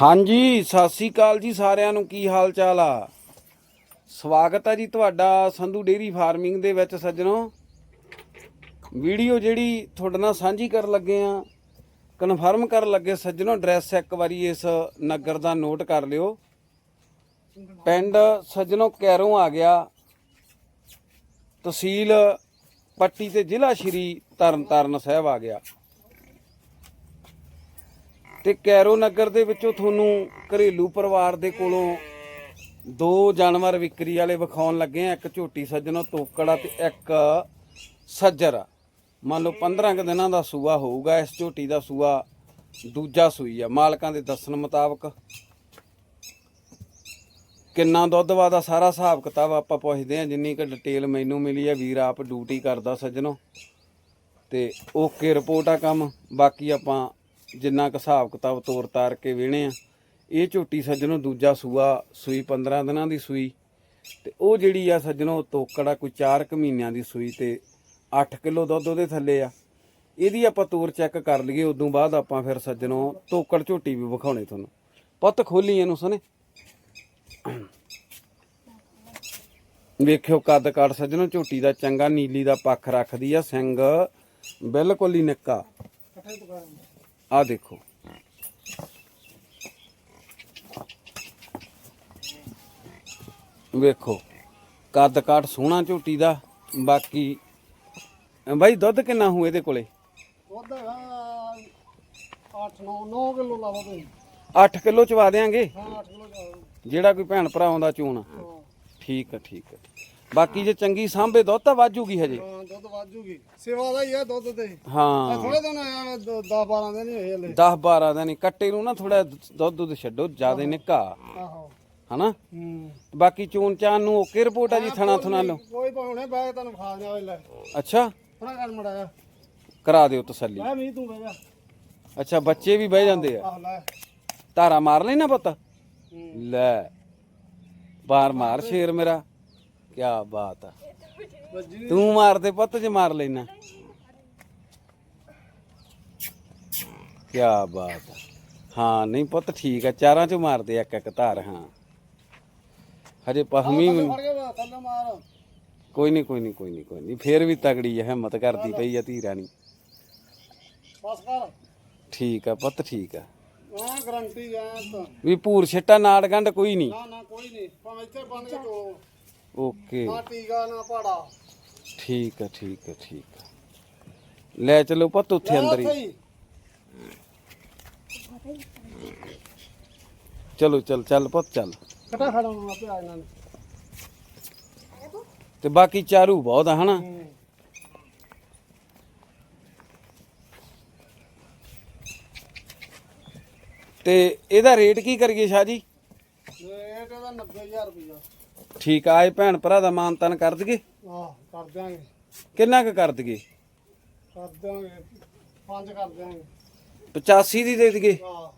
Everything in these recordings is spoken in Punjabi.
ਹਾਂਜੀ, ਸਤਿ ਸ੍ਰੀ ਅਕਾਲ ਜੀ ਸਾਰਿਆਂ ਨੂੰ। ਕੀ ਹਾਲ ਚਾਲ ਆ? ਸਵਾਗਤ ਆ ਜੀ ਤੁਹਾਡਾ ਸੰਧੂ ਡੇਰੀ ਫਾਰਮਿੰਗ ਦੇ ਵਿੱਚ ਸੱਜਣੋ। ਵੀਡੀਓ ਜਿਹੜੀ ਤੁਹਾਡੇ ਨਾਲ ਸਾਂਝੀ ਕਰਨ ਲੱਗੇ ਆ, ਕਨਫਰਮ ਕਰਨ ਲੱਗੇ ਸੱਜਣੋ, ਐਡਰੈਸ ਇੱਕ ਵਾਰੀ ਇਸ ਨਗਰ ਦਾ ਨੋਟ ਕਰ ਲਿਓ। ਪਿੰਡ ਸੱਜਣੋ ਕੈਰੋਂ ਆ ਗਿਆ। ਤਹਿਸੀਲ ਪੱਟੀ ਤੇ ਜ਼ਿਲ੍ਹਾ ਸ਼੍ਰੀ ਤਰਨਤਾਰਨ ਸਾਹਿਬ ਆ ਗਿਆ। ਤੇ ਕੈਰੋ ਨਗਰ ਦੇ ਵਿੱਚੋਂ ਤੁਹਾਨੂੰ ਘਰੇਲੂ ਪਰਿਵਾਰ ਦੇ ਕੋਲੋਂ ਦੋ ਜਾਨਵਰ ਵਿਕਰੀ ਵਾਲੇ ਵਿਖਾਉਣ ਲੱਗੇ ਆ। ਇੱਕ ਝੋਟੀ ਸੱਜਣੋ ਤੋਕੜਾ ਤੇ ਇੱਕ ਸੱਜਰ। ਮੰਨ ਲਓ 15 ਕੁ ਦਿਨਾਂ ਦਾ ਸੂਆ ਹੋਊਗਾ, ਇਸ ਝੋਟੀ ਦਾ ਸੂਆ ਦੂਜਾ ਸੂਈ ਆ। ਮਾਲਕਾਂ ਦੇ ਦੱਸਣ ਮੁਤਾਬਕ ਕਿੰਨਾ ਦੁੱਧ ਵਾ ਦਾ ਸਾਰਾ ਹਿਸਾਬ ਕਿਤਾਬ ਆਪਾਂ ਪੁੱਛਦੇ ਆ। ਜਿੰਨੀ ਕੁ ਡਿਟੇਲ ਮੈਨੂੰ ਮਿਲੀ ਆ, ਵੀਰ ਆਪ ਡਿਊਟੀ ਕਰਦਾ ਸੱਜਣੋ। ਤੇ ਓਕੇ ਰਿਪੋਰਟ ਆ ਕੰਮ। ਬਾਕੀ ਆਪਾਂ ਜਿੰਨਾ ਕੁ ਹਿਸਾਬ ਕਿਤਾਬ ਤੋਰ ਤਾਰ ਕੇ ਵੇਣੇ ਆ, ਇਹ ਝੋਟੀ ਸੱਜਣੋ ਦੂਜਾ ਸੂਆ, ਸੂਈ 15 ਦਿਨਾਂ ਦੀ ਸੂਈ ਤੇ ਉਹ ਜਿਹੜੀ ਆ ਸੱਜਣੋ ਤੋਕੜਾ ਕੋਈ 4 ਕੁ ਮਹੀਨਿਆਂ ਦੀ ਸੂਈ ਤੇ 8 ਕਿਲੋ ਦੁੱਧ ਉਹਦੇ ਥੱਲੇ ਆ, ਇਹਦੀ ਆਪਾਂ ਤੋਰ ਚੈੱਕ ਕਰ ਲਈਏ, ਉਦੋਂ ਬਾਅਦ ਆਪਾਂ ਫਿਰ ਸੱਜਣੋ ਤੋਕੜ ਝੋਟੀ ਵੀ ਵਿਖਾਉਣੀ ਤੁਹਾਨੂੰ। ਪੁੱਤ ਖੋਲੀ ਇਹਨੂੰ ਸਨੇ ਵੇਖਿਓ ਕੱਦ ਕਾਠ ਸੱਜਣੋ, ਝੋਟੀ ਦਾ ਚੰਗਾ, ਨੀਲੀ ਦਾ ਪੱਖ ਰੱਖਦੀ ਆ ਸਿੰਘ ਬਿਲਕੁਲ ਹੀ ਨਿੱਕਾ। ਆ ਦੇਖੋ। ਵੇਖੋ ਕੱਦ ਕਾਠ ਸੋਹਣਾ ਝੋਟੀ ਦਾ ਬਾਕੀ ਬਾਈ ਦੁੱਧ ਕਿੰਨਾ ਹੋਊ ਇਹਦੇ ਕੋਲੇ? ਦੁੱਧ ਹੈਗਾ 8 9 9 ਕਿਲੋ ਲਾਵਾ ਤੁਸੀਂ। 8 ਕਿਲੋ ਚਵਾ ਦੇਾਂਗੇ ਹਾਂ 8 ਕਿਲੋ ਜਿਹੜਾ ਕੋਈ ਭੈਣ ਭਰਾ ਆਉਂਦਾ ਚੋਣ ਹਾਂ। ਠੀਕ ਆ ਠੀਕ ਆ। ਬਾਕੀ ਜੇ ਚੰਗੀ ਸਾਂਭੇ ਦੁੱਧ ਤਾਂ ਵਾਜੂਗੀ ਹਜੇ। ਹਾਂ ਦੁੱਧ ਵਾਜੂਗੀ। ਸੇਵਾ ਦਾ ਹੀ ਆ ਦੁੱਧ ਤੇ। ਹਾਂ। ਥੋੜੇ ਦਿਨ ਆਇਆ 10 12 ਦਿਨ ਹੀ ਹੋਏ ਹਲੇ। 10 12 ਦਾ ਨਹੀਂ ਕੱਟੇ ਨੂੰ ਨਾ ਥੋੜਾ ਦੁੱਧ ਦੁੱਧ ਛੱਡੋ ਜ਼ਿਆਦਾ ਨਿੱਕਾ। ਆਹੋ। ਹਨਾ? ਹੂੰ। ਬਾਕੀ ਚੋਣ ਚਾਨ ਨੂੰ ਓਕੇ ਰਿਪੋਰਟ ਆ ਜੀ ਥਣਾ ਥਣਾ ਲਓ। ਕੋਈ ਭਾਉਣੇ ਬੈ ਤੁਹਾਨੂੰ ਖਾ ਦਿਆ ਵੇਲੇ ਅੱਛਾ। ਥੋੜਾ ਕਰ ਦਿਓ ਤਸੱਲੀ। ਲੈ ਮੀ ਤੂੰ ਬਹਿ ਜਾ। ਅੱਛਾ ਬੱਚੇ ਵੀ ਬਹਿ ਜਾਂਦੇ ਆ। ਧਾਰਾ ਮਾਰ ਲੈਣਾ ਪੁੱਤ? ਲੈ। ਬਾਰ ਮਾਰ ਸ਼ੇਰ ਮੇਰਾ। ਕੀ ਬਾਤ ਆ। ਤੂੰ ਮਾਰ ਦੇ ਪੁੱਤ ਜੇ ਮਾਰ ਲੈਣਾ ਕੀ ਬਾਤ ਆ। ਹਾਂ ਨਹੀਂ ਪੁੱਤ ਠੀਕ ਆ ਚਾਰਾਂ ਚੋਂ ਮਾਰਦੇ ਇੱਕ ਇੱਕ ਧਾਰ ਹਾਂ। ਹਜੇ ਪਹਮੀ ਕੋਈ ਨਹੀਂ ਕੋਈ ਨਹੀਂ ਕੋਈ ਨਹੀਂ ਕੋਈ ਨਹੀਂ ਫੇਰ ਵੀ ਤਗੜੀ ਆ ਹਿੰਮਤ ਕਰਦੀ ਪਈ ਆ ਧੀਰਾ ਨਹੀਂ ਬਸ ਕਰ ਠੀਕ ਆ ਪੁੱਤ ਠੀਕ ਆ। ਹਾਂ ਗਰੰਟੀ ਆ ਵੀ ਭੂਰ ਛਿੱਟਾ ਨਾੜ ਗੰਢ ਕੋਈ ਨਹੀਂ ਨਾ ਨਾ ਕੋਈ ਨਹੀਂ ਭਾਵੇਂ ਇੱਥੇ ਬੰਨ ਕੇ ਤੋ ਓਕੇ। ਨਾ ਟੀਕਾ ਨਾ ਪਾੜਾ। ਠੀਕ ਆ ਠੀਕ ਆ ਠੀਕ ਆ। ਲੈ ਚਲੋ ਪੁੱਤ ਉੱਥੇ ਅੰਦਰ ਹੀ। ਚਲੋ ਚੱਲ ਚੱਲ ਪੁੱਤ ਚੱਲ। ਕਟਾ ਖੜਾਉਣਾ ਆਪੇ ਆ ਇਹਨਾਂ ਨੇ ਤੇ ਬਾਕੀ ਚਾਰੂ ਬਹੁਤ ਆ ਹਨਾ। ਤੇ ਇਹਦਾ ਰੇਟ ਕੀ ਕਰੀਏ ਸ਼ਾਹ ਜੀ? ਰੇਟ ਇਹਦਾ 90000 ਰੁਪਇਆ ਠੀਕ ਆ ਇਹ ਭੈਣ ਭਰਾ ਦਾ ਮਾਨਤਨ ਕਰ ਦਈਏ? ਆਹ ਕਰ ਦਿਆਂਗੇ। ਕਿੰਨਾ ਕੁ ਕਰ ਦਈਏ? ਕਰ ਦਿਆਂਗੇ ਪੰਜ ਕਰ ਦਿਆਂਗੇ। 85 ਦੀ ਦੇ ਦਈਏ? ਆਹ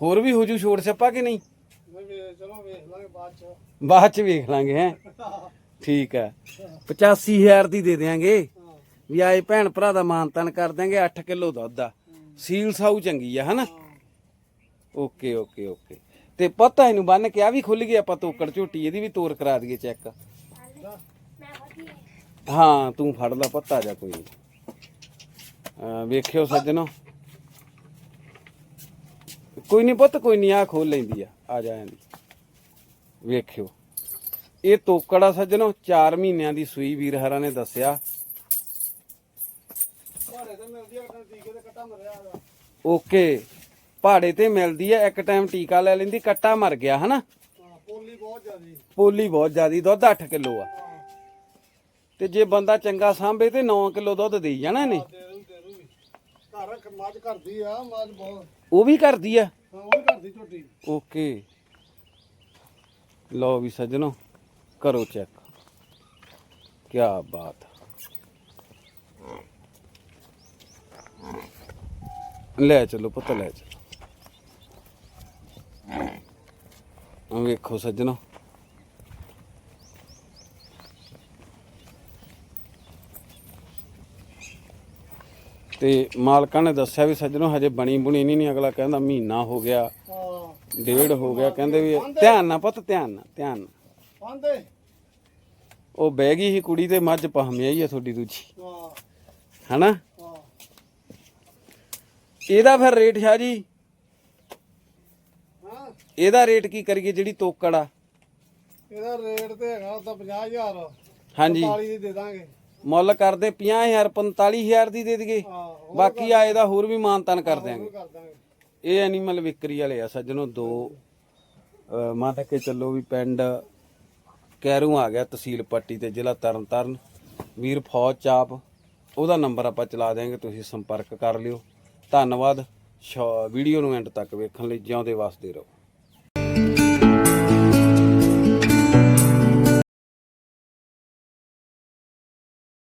ਹੋਰ ਵੀ ਹੋ ਜੂ ਛੋੜ ਛੱਪਾ ਕਿ ਨਹੀਂ? ਨਹੀਂ ਵੇ ਚਲੋ ਵੇਖ ਲਾਂਗੇ ਬਾਅਦ ਚ। ਬਾਅਦ ਚ ਵੇਖ ਲਾਂਗੇ ਹੈ? ਠੀਕ ਆ। 85000 ਦੀ ਦੇ ਦਿਆਂਗੇ। ਹਾਂ ਵੀ ਆਏ ਭੈਣ ਭਰਾ ਦਾ ਮਾਨਤਨ ਕਰ ਦਾਂਗੇ 8 ਕਿਲੋ ਦੁੱਧ ਆ। ਸੀਲ ਸਾਊ ਚੰਗੀ ਆ ਹਨਾ? Okay okay okay. ਤੇ ਪਤਾ ਇਹਨੂੰ ਬੰਨ ਕੇ ਆ ਵੀ ਖੁੱਲ ਗਈ, ਆਪਾਂ ਤੋਕੜ ਝੋਟੀ ਇਹਦੀ ਵੀ ਤੋਰ ਕਰਾ ਦਈਏ ਚੈੱਕ ਹਾਂ, ਤੂੰ ਫੜ ਲੈ ਪੱਤਾ ਜਾ ਕੋਈ ਨੀ। ਵੇਖਿਓ ਸੱਜਣੋ। ਕੋਈ ਨਹੀਂ ਪੁੱਤ, ਕੋਈ ਨਹੀਂ ਆ ਖੋਲ ਲੈਂਦੀ ਆ ਆ ਜਾ ਜਾਂਦੀ ਵੇਖਿਓ। ਇਹ ਤੋਕੜਾ ਸੱਜਣੋ 4 ਮਹੀਨਿਆਂ ਦੀ ਸੂਈ ਵੀਰ ਹਰਾਂ ਨੇ ਦੱਸਿਆ। ਓਕੇ। ਪਹਾੜੇ ਤੇ ਮਿਲਦੀ ਆ ਇੱਕ ਟਾਈਮ ਟੀਕਾ ਲੈ ਲੈਂਦੀ ਕੱਟਾ ਮਰ ਗਿਆ ਹਨਾ? ਹਾਂ ਪੋਲੀ ਬਹੁਤ ਜ਼ਿਆਦੀ। ਪੋਲੀ ਬਹੁਤ ਜ਼ਿਆਦੀ ਦੁੱਧ 8 ਕਿਲੋ ਆ। ਤੇ ਜੇ ਬੰਦਾ ਚੰਗਾ ਸਾਂਭੇ ਤੇ 9 ਕਿਲੋ ਦੁੱਧ ਦੇਈ ਜਾਣਾ ਨੇ ਦੇ ਦੂ ਦੇ ਦੂਗੀ ਘਰ ਰੱਖ ਮੱਝ ਕਰਦੀ ਆ ਮੱਝ ਬਹੁਤ। ਉਹ ਵੀ ਕਰਦੀ ਆ? ਹਾਂ ਉਹ ਵੀ ਕਰਦੀ ਝੋਟੀ ਓਕੇ। ਲਓ ਵੀ ਸੱਜਣੋ ਕਰੋ ਚੈੱਕ। ਕੀ ਬਾਤ। ਲੈ ਚਲੋ ਪੁੱਤ ਲੈ ਚਲੋ। ਵੇਖੋ ਸੱਜਣੋ। ਤੇ ਮਾਲਕਾਂ ਨੇ ਦੱਸਿਆ ਵੀ ਸੱਜਣੋ ਹਜੇ ਬਣੀ ਬੁਣੀ ਨਹੀਂ ਨਹੀਂ ਅਗਲਾ ਕਹਿੰਦਾ ਮਹੀਨਾ ਹੋ ਗਿਆ ਡੇਢ ਹੋ ਗਿਆ ਕਹਿੰਦੇ ਵੀ ਧਿਆਨ ਨਾਲ ਪੁੱਤ ਧਿਆਨ ਨਾਲ ਧਿਆਨ ਨਾਲ। ਆਂਦੇ ਉਹ ਬਹਿ ਗਈ ਸੀ ਕੁੜੀ ਤੇ ਮੱਝ ਪਹਮਿਆ ਹੀ ਆ ਤੁਹਾਡੀ ਦੂਜੀ। ਹਨਾ? ਇਹਦਾ ਫਿਰ ਰੇਟ ਸ਼ਾਹ ਜੀ ਇਹਦਾ ਰੇਟ ਕੀ ਕਰੀਏ ਜਿਹੜੀ ਤੋਕੜ ਆ ਇਹਦਾ ਰੇਟ ਤੇ ਹੈਗਾ ਤਾਂ 50000 ਹਾਂਜੀ। 40 ਦੀ ਦੇ ਦਾਂਗੇ। ਮੁੱਲ ਕਰਦੇ 50000 45000 ਦੀ ਦੇ ਦਈਏ। ਬਾਕੀ ਆ ਇਹਦਾ ਹੋਰ ਵੀ ਮਾਨਤਾਨ ਕਰ ਦਿਆਂਗੇ। ਦਾਂਗੇ। ਇਹ ਐਨੀਮਲ ਵਿਕਰੀ ਵਾਲੇ ਆ ਸੱਜਣੋ ਦੋ। ਮੰਨ ਕੇ ਚੱਲੋ ਵੀ ਪਿੰਡ ਕੈਰੂ ਆ ਗਿਆ ਤਹਿਸੀਲ ਪੱਟੀ ਤੇ ਜ਼ਿਲ੍ਹਾ ਤਰਨਤਾਰਨ। ਵੀਰ ਫੌਜ ਚਾਪ ਉਹਦਾ ਨੰਬਰ ਆਪਾਂ ਚਲਾ ਦਿਆਂਗੇ ਤੁਸੀਂ ਸੰਪਰਕ ਕਰ ਲਿਓ। ਧੰਨਵਾਦ ਵੀਡੀਓ ਨੂੰ ਐਂਡ ਤੱਕ ਵੇਖਣ ਲਈ ਜਿਉਂਦੇ ਵਸਦੇ ਰਹੋ।